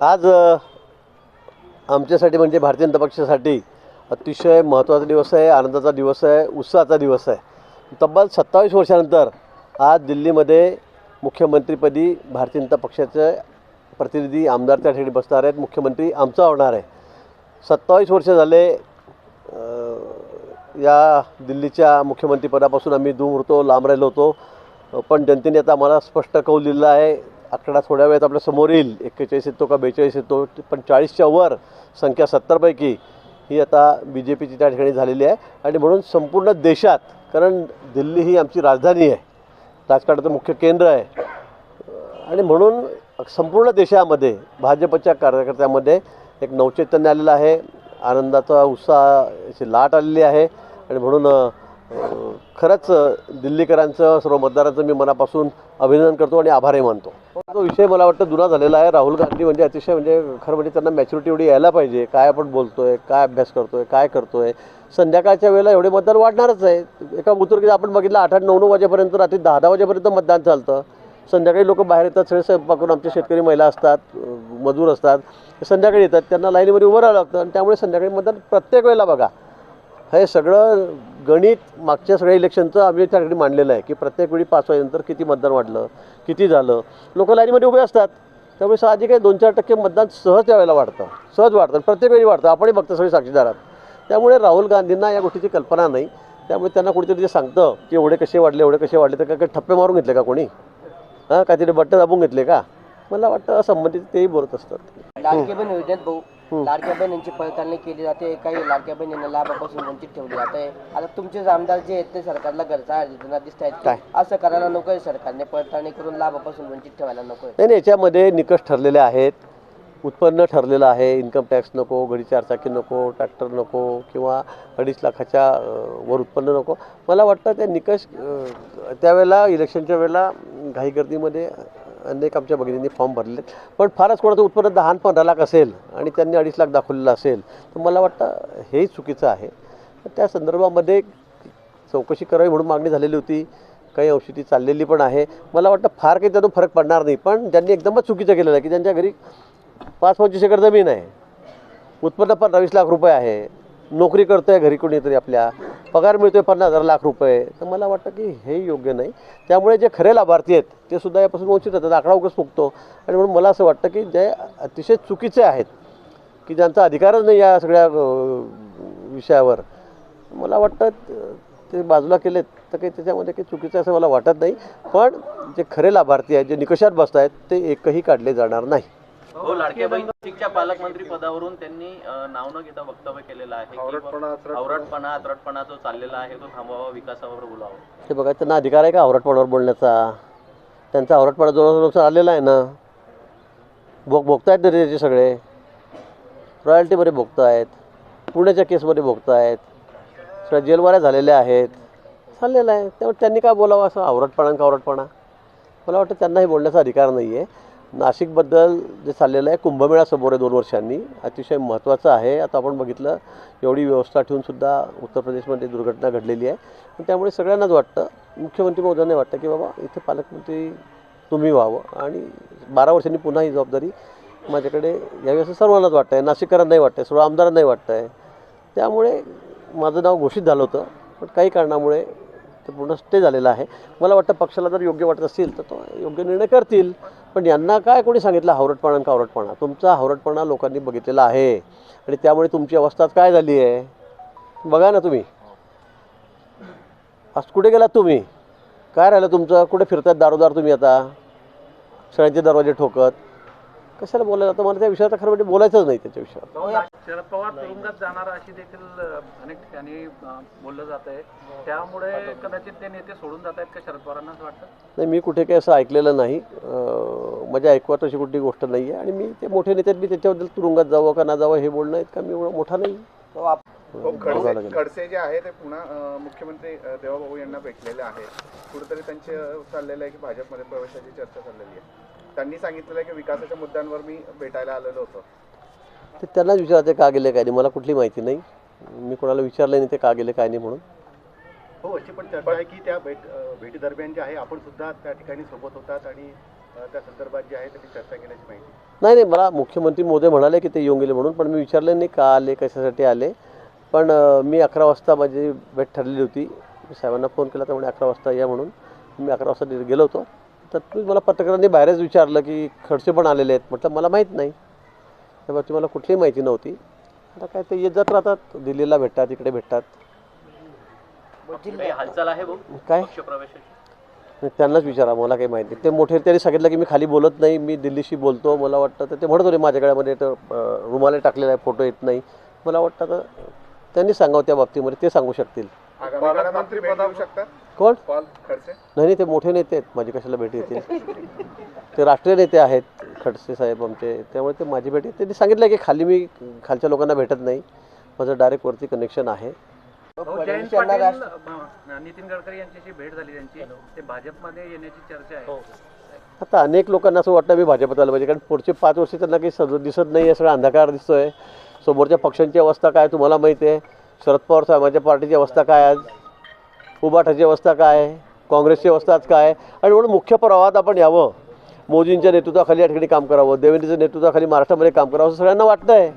आज आमच्यासाठी म्हणजे भारतीय जनता पक्षासाठी अतिशय महत्त्वाचा दिवस आहे आनंदाचा दिवस आहे उत्साहाचा दिवस आहे. तब्बल सत्तावीस वर्षानंतर आज दिल्लीमध्ये मुख्यमंत्रीपदी भारतीय जनता पक्षाचे प्रतिनिधी आमदार त्या ठिकाणी बसणार आहेत मुख्यमंत्री आमचा होणार आहे. सत्तावीस वर्ष झाले या दिल्लीच्या मुख्यमंत्रीपदापासून आम्ही दूर होतो लांब राहिलो होतो. पण जनतेने आता आम्हाला स्पष्ट कौल दिलेला आहे आकडा थोड्या वेळात आपल्यासमोर येईल. एक्केचाळीस येतो का बेचाळीस येतो? पण चाळीसच्या वर संख्या सत्तरपैकी ही आता बी जे पीची त्या ठिकाणी झालेली आहे. आणि म्हणून संपूर्ण देशात कारण दिल्ली ही आमची राजधानी आहे राजकारणाचं मुख्य केंद्र आहे. आणि म्हणून संपूर्ण देशामध्ये भाजपच्या कार्यकर्त्यामध्ये एक नवचैतन्य आलेलं आहे. आनंदाचा उत्साहाची लाट आलेली आहे. आणि म्हणून खरंच दिल्लीकरांचं सर्व मतदारांचं मी मनापासून अभिनंदन करतो आणि आभारही मानतो. तो विषय मला वाटतं जुना झालेला आहे. राहुल गांधी म्हणजे अतिशय म्हणजे खरं म्हणजे त्यांना मॅच्युरिटी एवढी यायला पाहिजे. काय आपण बोलतोय काय अभ्यास करतोय काय करतोय. संध्याकाळच्या वेळेला एवढे मतदान वाढणारच आहे. एका बुतुर्गीत आपण बघितलं आठ आठ नऊ नऊ वाजेपर्यंत रात्री दहा दहा वाजेपर्यंत मतदान चालतं. संध्याकाळी लोक बाहेर येतात सगळे स्वयंपाक करून आमचे शेतकरी महिला असतात मजूर असतात. संध्याकाळी येतात त्यांना लाईनीमध्ये उभं राहावं लागतं आणि त्यामुळे संध्याकाळी मतदान प्रत्येक वेळेला बघा. हे सगळं गणित मागच्या सगळ्या इलेक्शनचं आम्ही त्या ठिकाणी मांडलेलं आहे की प्रत्येक वेळी पाच वाजेनंतर किती मतदान वाढलं किती झालं. लोक लाईनीमध्ये उभे असतात त्यामुळे साहजिक आहे दोन चार टक्के मतदान सहज त्यावेळेला वाढतं सहज वाढतं प्रत्येक वेळी वाढतं आपणही बघतो सगळे साक्षीदारात आहात. त्यामुळे राहुल गांधींना या गोष्टीची कल्पना नाही त्यामुळे त्यांना कुठेतरी ते सांगतं की एवढे कसे वाढले एवढे कसे वाढले तर काय काही ठप्पे मारून घेतले का कोणी? हां काहीतरी बट्टे दाबून घेतले का? मला वाटतं संबंधित तेही बोलत असतात. लाडक्या बहिणींची पडताळणी केली जाते काही लाडक्या बहिणींना लाभापासून वंचित ठेवले जाते. आता तुमचे आमदार जे आहेत ते सरकारला गरजा देताना दिसत आहेत काय? असं करायला नकोय सरकारने पडताळणी करून लाभापासून वंचित ठेवायला नकोय नाही नाही याच्यामध्ये निकष ठरलेले आहेत. उत्पन्न ठरलेलं आहे इन्कम टॅक्स नको घडी चारचाकी नको ट्रॅक्टर नको किंवा अडीच लाखाच्या वर उत्पन्न नको. मला वाटतं ते निकष त्यावेळेला इलेक्शनच्या वेळेला घाईगर्दीमध्ये अनेक आमच्या भगिनींनी फॉर्म भरले पण फारच कोणाचं उत्पन्न दहा पंधरा लाख असेल आणि त्यांनी अडीच लाख दाखवलेलं असेल तर मला वाटतं हेही चुकीचं आहे. तर त्या संदर्भामध्ये चौकशी करावी म्हणून मागणी झालेली होती. काही औषधी चाललेली पण आहे. मला वाटतं फार काही त्यातून फरक पडणार नाही. पण ज्यांनी एकदमच चुकीचं केलेलं आहे की ज्यांच्या घरी पाच पंचवीस एकर जमीन आहे उत्पन्न पंधरावीस लाख रुपये आहे नोकरी करतो आहे घरी कोणीतरी आपल्या. पगार मिळतो आहे पन्नास हजार लाख रुपये. तर मला वाटतं की हे योग्य नाही. त्यामुळे जे खरे लाभार्थी आहेत ते सुद्धा यापासून वंचित होतात. आकडा उगस फुकतो आणि म्हणून मला असं वाटतं की जे अतिशय चुकीचे आहेत की ज्यांचा अधिकारच नाही या सगळ्या विषयावर मला वाटतं ते बाजूला केलेत. तर काही त्याच्यामध्ये काही चुकीचं असं मला वाटत नाही. पण जे खरे लाभार्थी आहेत जे निकषात बसत आहेत ते एकही काढले जाणार नाही. हो लाडक्या बहीण नाशिकच्या पालकमंत्री पदावरून त्यांनी नाव न घेता वक्तव्य केलेलं आहे की आवरटपणा अत्रटपणा जो चाललेला आहे तो थांबवावा विकासावर बोलावा. ते बघा त्यांना अधिकार आहे का आवरटपणावर बोलण्याचा? त्यांचा आवरटपणा जोरावर आलेला आहे ना भोग भोगतायत ना त्याचे सगळे. रॉयल्टीमध्ये भोगतायत पुण्याच्या केसमध्ये भोगतायत. सगळ्या जेलवाऱ्या झालेल्या आहेत. चाललेलं आहे. त्यामुळे त्यांनी काय बोलावं असं? आवरटपणा का आवरटपणा? मला वाटतं त्यांनाही बोलण्याचा अधिकार नाही आहे नाशिकबद्दल जे चाललेलं आहे कुंभमेळा समोर आहे दोन वर्षांनी अतिशय महत्त्वाचं आहे. आता आपण बघितलं एवढी व्यवस्था ठेवूनसुद्धा उत्तर प्रदेशमध्ये दुर्घटना घडलेली आहे. त्यामुळे सगळ्यांनाच वाटतं मुख्यमंत्री महोदयांना वाटतं की बाबा इथे पालकमंत्री तुम्ही व्हावं. आणि बारा वर्षांनी पुन्हा ही जबाबदारी माझ्याकडे यावी असं सर्वांनाच वाटतं आहे नाशिककरांनाही वाटतं आहे सर्व आमदारांनाही वाटतं आहे त्यामुळे माझं नाव घोषित झालं होतं. पण काही कारणामुळे ते पूर्ण स्टे झालेलं आहे. मला वाटतं पक्षाला जर योग्य वाटत असेल तर तो योग्य निर्णय करतील. पण यांना काय कोणी सांगितलं? हावरटपणा का हावरटपणा तुमचा हावरटपणा लोकांनी बघितलेला आहे. आणि त्यामुळे तुमची अवस्था काय झाली आहे? बघा ना तुम्ही. आज कुठे गेलात तुम्ही? काय राहिलं तुमचं? कुठे फिरतात दारोदार तुम्ही आता? सगळ्यांचे दरवाजे ठोकत. कशाला बोलायला आता मला त्या विषयात खरं म्हणजे बोलायचंच नाही त्याच्या विषयावर. शरद पवार तुरुंगात जाणार अशी देखील अनेक ठिकाणी बोललं जात आहे. त्यामुळे कदाचित ते नेते सोडून जात आहेत का शरद पवारांना असं वाटतं? नाही मी कुठे काही असं ऐकलेलं नाही. माझ्या ऐकवात अशी कुठली गोष्ट नाही आहे. आणि मी ते मोठे नेते आहेत, मी त्याच्याबद्दल तुरुंगात जावं का ना जावं हे बोलणं इतका मी एवढा मोठा नाही. हो, बघावं खडसे जे आहे ते पुन्हा मुख्यमंत्री देवाभाऊ यांना भेटलेले आहे कुठेतरी त्यांचे चाललेलं आहे की भाजपमध्ये प्रवेशाची चर्चा चाललेली आहे. त्यांनी सांगितलेलं आहे की विकासाच्या मुद्द्यांवर मी भेटायला आलेलो होतो. ते त्यांनाच विचारते का गेले काय नाही. मला कुठली माहिती नाही. मी कोणाला विचारलं नाही ते का गेले काय नाही म्हणून. हो अशी पण चर्चा आहे की त्या भेट अ, भेटीदरम्यान जे आहे आपण सुद्धा त्या ठिकाणी सोबत होतात आणि त्या संदर्भात जी आहे त्याची चर्चा केल्याची माहिती. नाही नाही मला मुख्यमंत्री मोदी म्हणाले की ते येऊन गेले म्हणून पण मी विचारलं नाही का आले कशासाठी आले. पण मी अकरा वाजता माझी भेट ठरलेली होती. मी साहेबांना फोन केला तर म्हणे अकरा वाजता या म्हणून. मी अकरा वाजता गेलो होतो. तर तुम्ही मला पत्रकारांनी बाहेरच विचारलं की खडसे पण आलेले आहेत. म्हटलं मला माहीत नाही. त्या बाबतीत मला कुठलीही माहिती नव्हती. आता काय ते येत जात राहतात. दिल्लीला भेटतात इकडे भेटतात. हालचाल आहे काय? त्यांनाच विचारा मला काही माहिती नाही. ते मोठे त्यांनी सांगितलं की मी खाली बोलत नाही मी दिल्लीशी बोलतो. मला वाटतं तर ते म्हणत होते माझ्या गळ्यामध्ये तर रुमाला टाकलेला आहे फोटो येत नाही. मला वाटतं तर त्यांनी सांगावं त्या बाबतीमध्ये ते सांगू शकतील. शकतात कोण? पॉल खडसे. नाही नाही ते मोठे नेते आहेत. माझी कशाला भेट येतील ते राष्ट्रीय नेते आहेत खडसे साहेब आमचे. त्यामुळे ते माझी भेट त्यांनी सांगितलं की खाली मी खालच्या लोकांना भेटत नाही. माझं डायरेक्ट वरती कनेक्शन आहे. जयंत पाटील नितीन गडकरी यांच्याशी भेट झाली त्यांची. ते भाजपमध्ये येण्याची चर्चा आहे. आता अनेक लोकांना असं वाटतं मी भाजपत आलं पाहिजे. कारण पुढचे पाच वर्ष त्यांना काही सज दिसत नाही. आहे सगळा अंधकार दिसतोय. समोरच्या पक्षांची अवस्था काय तुम्हाला माहिती आहे? शरद पवार साहेबांच्या पार्टीची अवस्था काय आज? उबाठाची अवस्था काय? आहे काँग्रेसची अवस्था आज काय? आहे आणि म्हणून मुख्य प्रवाहात आपण यावं. मोदींच्या नेतृत्वाखाली या ठिकाणी काम करावं. देवेंद्रच्या नेतृत्वाखाली महाराष्ट्रामध्ये काम करावं असं सगळ्यांना वाटतं आहे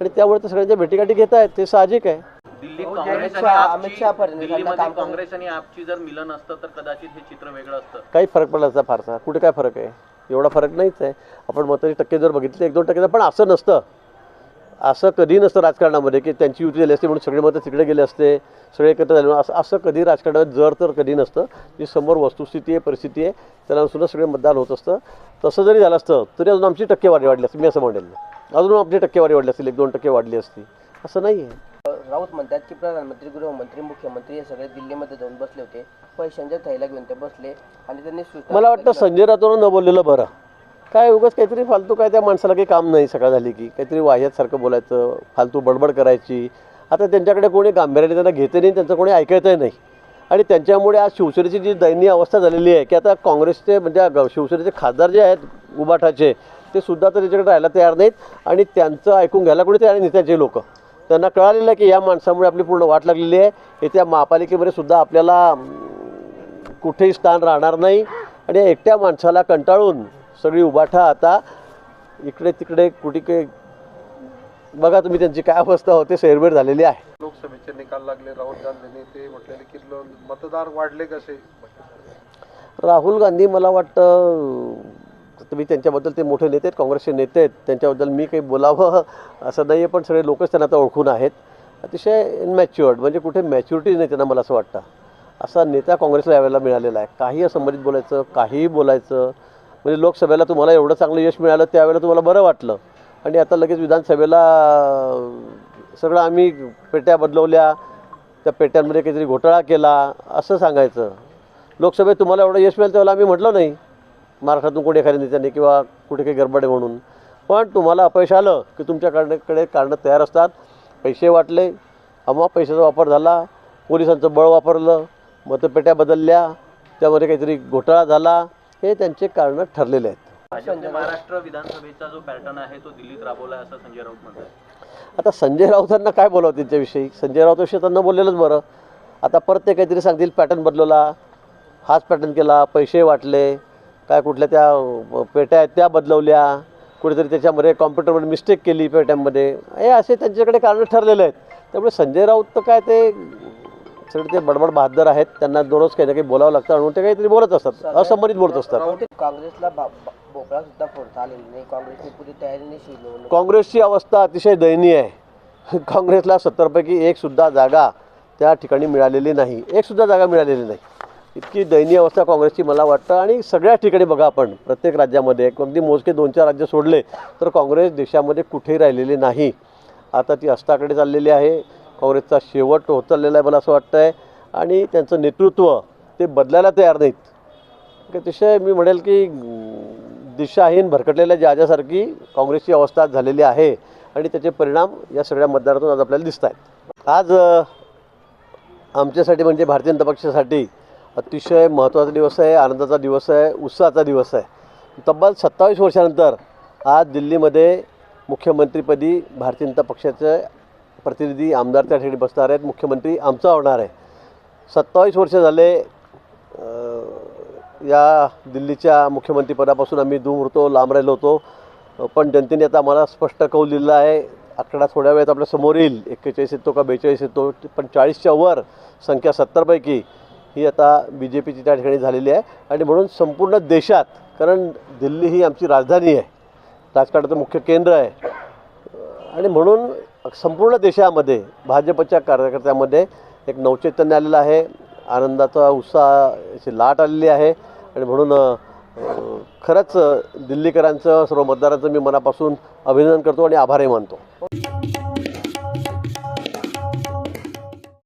आणि त्यामुळे ते सगळ्यांच्या भेटीगाठी घेत आहेत. ते साहजिक आहे. दिल्लीत भाऊ, काँग्रेस अमित आणि शहा- आपची अमित शहा फडणवीसांना दिल्लीमध्ये काम करू- काँग्रेस आणि आपची जर मिलन असतं तर कदाचित हे चित्र वेगळं असतं. काही फरक पडला असता फारसा. कुठे काय फरक आहे? एवढा फरक नाहीच आहे. आपण मताची टक्के जर बघितले एक दोन टक्के पण असं नसतं. असं कधी नसतं राजकारणामध्ये की त्यांची युती झाली असते म्हणून सगळे मतं तिकडे गेले असते सगळे एकत्र झाले म्हणून असं असं कधी राजकारणात जर तर कधी नसतं. जी समोर वस्तुस्थिती आहे परिस्थिती आहे त्याला सुद्धा सगळे मतदान होत असतं. तसं जरी झालं असतं तरी अजून आमची टक्केवारी वाढली असती मी असं म्हणेल. अजून आमची टक्केवारी वाढली असतील एक दोन टक्के वाढली असती. असं नाही आहे. राऊत म्हणतात की प्रधानमंत्री गृहमंत्री मुख्यमंत्री हे सगळे दिल्लीमध्ये जाऊन बसले होते. पैशांच्या थैल्या घेऊन ते बसले आणि त्यांनी मला वाटतं संजय राठोड न बोललेलं बरं. काय उगाच काहीतरी फालतू काय त्या माणसाला काही काम नाही सकाळ झाली की. काहीतरी वाह्यातसारखं बोलायचं फालतू बडबड करायची. आता त्यांच्याकडे कोणी गांभीर्याने त्यांना घेते नाही त्यांचं कोणी ऐकायचंही नाही. आणि त्यांच्यामुळे आज शिवसेनेची जी दयनीय अवस्था झालेली आहे की आता काँग्रेसचे म्हणजे ग- शिवसेनेचे खासदार जे आहेत उबाठाचे ते सुद्धा तर त्याच्याकडे राहायला तयार नाहीत. आणि त्यांचं ऐकून घ्यायला कोणी तयार नाही त्याचे लोक. त्यांना कळालेलं आहे की या माणसामुळे आपली पूर्ण वाट लागलेली आहे. येत्या महापालिकेमध्ये सुद्धा आपल्याला कुठेही स्थान राहणार नाही. आणि एकट्या माणसाला कंटाळून सगळी उभाठा आता. इकडे तिकडे कुठे काही बघा तुम्ही त्यांची काय अवस्था होते सैरभैर झालेली आहे. लोकसभेचे निकाल लागले राहुल गांधींनी ते म्हटलेले की लो- मतदार वाढले कसे? राहुल गांधी मला वाटतं तुम्ही त्यांच्याबद्दल ते मोठे नेते आहेत काँग्रेसचे नेते आहेत त्यांच्याबद्दल मी काही बोलावं असं नाही आहे पण सगळे लोकच त्यांना आता ओळखून आहेत. अतिशय इनमॅच्युअर्ड म्हणजे कुठे मॅच्युरिटी नाही त्यांना मला असं वाटतं. असा नेता काँग्रेसला यावेळेला मिळालेला आहे. काही असंबंधित बोलायचं काहीही बोलायचं म्हणजे लोकसभेला तुम्हाला एवढं चांगलं यश मिळालं त्यावेळेला तुम्हाला बरं वाटलं. आणि आता लगेच विधानसभेला सगळं आम्ही पेट्या बदलवल्या त्या पेट्यांमध्ये काहीतरी घोटाळा केला असं सांगायचं. लोकसभेत तुम्हाला एवढं यश मिळालं त्यावेळेला आम्ही म्हटलं नाही. महाराष्ट्रातून कोणी एखाद्या नेत्याने किंवा कुठे काही गडबड आहे म्हणून. पण तुम्हाला अपयश आलं की तुमच्याकडे कारणं तयार असतात. पैसे वाटले अमा पैशाचा वापर झाला पोलिसांचं बळ वापरलं मतपेट्या बदलल्या त्यामध्ये काहीतरी घोटाळा झाला हे त्यांचे कारणं ठरलेले आहेत. महाराष्ट्र विधानसभेचा जो पॅटर्न आहे तो दिल्लीत राबवला आहे असं संजय राऊत म्हणतात. आता संजय राऊतांना काय बोलावं त्यांच्याविषयी? संजय राऊताविषयी त्यांना बोललेलंच बरं. आता परत ते काहीतरी सांगतील पॅटर्न बदलवला हाच पॅटर्न केला पैसे वाटले काय कुठल्या त्या पेट्या आहेत त्या बदलवल्या कुठेतरी त्याच्यामध्ये कॉम्प्युटरमध्ये मिस्टेक केली पेट्यांमध्ये. हे असे त्यांच्याकडे कारणं ठरलेले आहेत. त्यामुळे संजय राऊत तर काय ते सगळे ते बडबड बहादर आहेत. त्यांना दररोज काही ना काही बोलावं लागतं म्हणून ते काहीतरी बोलत असतात. असंबंधित बोलत असतात. काँग्रेसला भोपळा सुद्धा फोडता आलेला नाही. पुरी काँग्रेसची अवस्था अतिशय दयनीय आहे. काँग्रेसला सत्तरपैकी एकसुद्धा जागा त्या ठिकाणी मिळालेली नाही. एकसुद्धा जागा मिळालेली नाही. इतकी दयनीय अवस्था काँग्रेसची मला वाटतं. आणि सगळ्या ठिकाणी बघा आपण प्रत्येक राज्यामध्ये अगदी मोजके दोन चार राज्य सोडले तर काँग्रेस देशामध्ये कुठेही राहिलेली नाही. आता ती अस्ताकडे चाललेली आहे. काँग्रेसचा शेवट होत चाललेला आहे मला असं वाटतं आहे आणि त्यांचं नेतृत्व ते बदलायला तयार नाहीत. अतिशय मी म्हणेल की दिशाहीन भरकटलेल्या ज्याच्यासारखी काँग्रेसची अवस्था झालेली आहे आणि त्याचे परिणाम या सगळ्या मतदारातून आज आपल्याला दिसत आहेत आज आमच्यासाठी म्हणजे भारतीय जनता पक्षासाठी अतिशय महत्त्वाचा दिवस आहे आनंदाचा दिवस आहे उत्साहाचा दिवस आहे. तब्बल सत्तावीस वर्षानंतर आज दिल्लीमध्ये मुख्यमंत्रीपदी भारतीय जनता पक्षाचे प्रतिनिधी आमदार त्या ठिकाणी बसणार आहेत. मुख्यमंत्री आमचा होणार आहे. सत्तावीस वर्ष झाले या दिल्लीच्या मुख्यमंत्रीपदापासून आम्ही दूर होतो लांब राहिलो होतो. पण जनतेने आता आम्हाला स्पष्ट कौल दिलेला आहे. आकडा थोड्या वेळात आपल्यासमोर येईल. एक्केचाळीस येतो का बेचाळीस येतो? पण चाळीसच्या वर संख्या सत्तरपैकी ही आता बी जे पीची त्या ठिकाणी झालेली आहे. आणि म्हणून संपूर्ण देशात कारण दिल्ली ही आमची राजधानी आहे. राजकारणाचं मुख्य केंद्र आहे. आणि म्हणून संपूर्ण देशामध्ये भाजपच्या कार्यकर्त्यामध्ये एक नवचैतन्य आलेलं आहे. आनंदाचा उत्साहाची लाट आलेली आहे. आणि म्हणून खरंच दिल्लीकरांचं सर्व मतदारांचं मी मनापासून अभिनंदन करतो आणि आभारही मानतो.